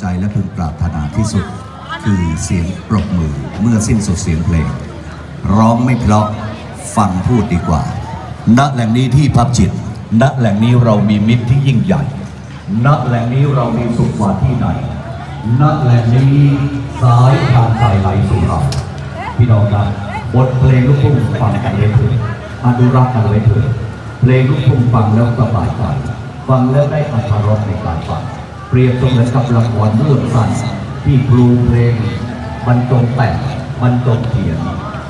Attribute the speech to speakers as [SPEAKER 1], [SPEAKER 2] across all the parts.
[SPEAKER 1] ใจและพึงปรารถนาที่สุด คือเสียงปรบมือเมื่อสิ้นสุดเสียงเพลง ร้องไม่เพราะฟังพูดดีกว่า ณแหล่งนี้ที่พับจิต ณแหล่งนี้เรามีมิตรที่ยิ่งใหญ่ ณแหล่งนี้เรามีสุขกว่าที่ไหน ณแหล่งนี้สายทานใจไหลสู่เราพี่น้องครับบทเพลงลูกทุ่งฟังกันเลยเถิดอนุรักษ์กันไว้เถิดเพลงลูกทุ่งฟังแล้วสบายใจฟังแล้วได้อรรถรสในการฟัง เปรียบเสมือนกับละครเรื่องสั้นที่ครูเพลงบรรจงแต่งบรรจงเขียน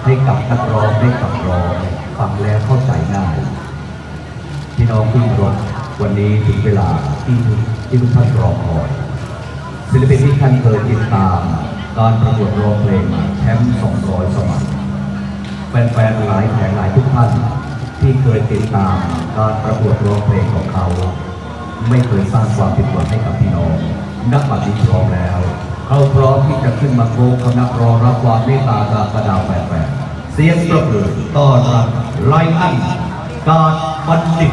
[SPEAKER 1] ให้กับนักร้องให้กับร้องฟังแล้วเข้าใจง่ายพี่น้องที่เคารพวันนี้ถึงเวลาที่ที่ทุกท่านรอคอยศิลปินที่ท่านเคยติดตาม การประกวดร้องเพลงแชมป์200 สมัยแฟนๆหลายแขกหลายทุกท่านที่เคยติดตามการประกวดร้องเพลงของเขา ไม่เคยสร้างความผิดหวังให้กับพี่น้อง นักบัตรนี้พร้อมแล้ว เขาพร้อมที่จะขึ้นมาโกคำนักรอรับความเมตตาจากประดาแฟนๆเสียงปรบมือต้อนรับไลอันการบัณฑิต